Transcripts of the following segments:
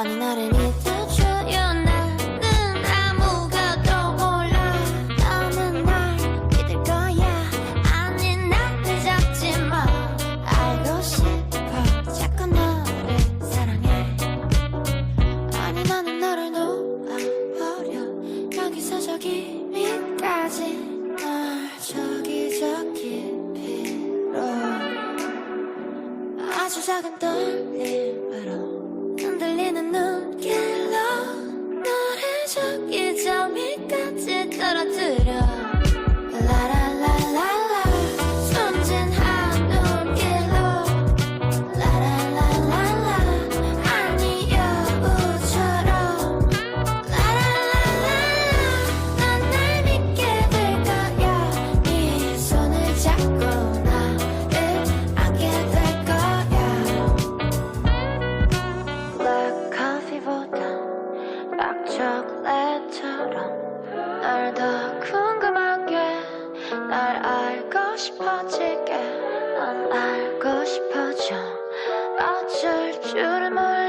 아니 나를 믿어 줘요, 나는 아무것도 몰라. 너는 날 믿을 거야. 아니 나를 잡지 마 알고 싶어. 자꾸 너를 사랑해. 아니 나는 너를 놓아버려. 여기서 저기 위까지 날 저기 저 깊이로 아주 작은 떨림. 같은 락초콜릿처럼 날 더 궁금하게 날 알고 싶어지게 넌 알고 싶어져 맞출 줄을 몰라.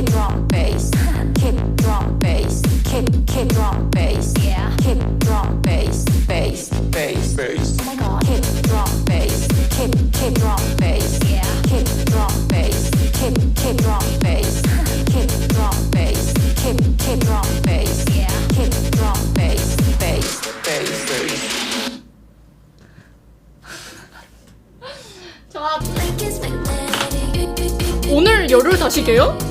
kick drum bass, kick drum bass, kick kick drum bass, yeah, kick drum bass, bass bass bass. Oh my god, kick drum bass, kick kick drum bass, yeah, kick drum bass, kick kick drum bass, kick drum bass, kick kick drum bass, yeah, kick drum bass, bass bass bass. 오늘 열을 다시게요?